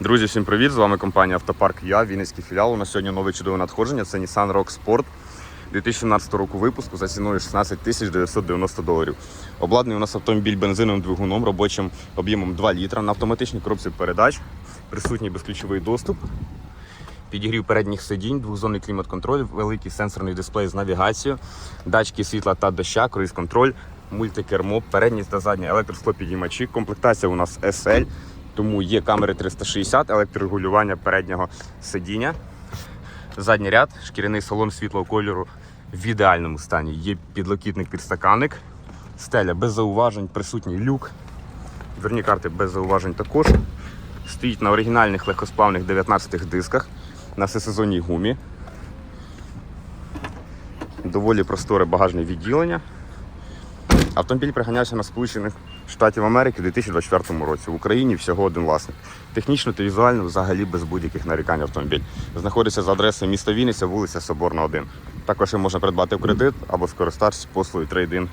Друзі, всім привіт! З вами компанія Автопарк Я, Вінницький філіал. У нас сьогодні нове чудове надходження. Це Nissan Rock Sport 2017 року випуску за ціною 16 тисяч 990 доларів. Обладнаний у нас автомобіль бензиновим двигуном, робочим об'ємом 2 літра на автоматичній коробці передач, присутній безключовий доступ. Підігрів передніх сидінь, двохзонний клімат-контроль, великий сенсорний дисплей з навігацією, датчики світла та доща, круїз-контроль, мультикермо, передні та задні електросклопідіймачі. Комплектація у нас SL, тому є камери 360, електрорегулювання переднього сидіння. Задній ряд, шкіряний салон світлого кольору в ідеальному стані. Є підлокітник підстаканник, стеля без зауважень, присутній люк. Дверні карти без зауважень також. Стоїть на оригінальних легкосплавних 19 дисках на всесезонній гумі. Доволі просторе багажне відділення. Автомобіль приганявся на Сполучених Штатів Америки у 2024 році. В Україні всього один власник. Технічно та візуально взагалі без будь-яких нарікань автомобіль. Знаходиться за адресою міста Вінниця, вулиця Соборна, 1. Також можна придбати в кредит або скористатися послугою трейдин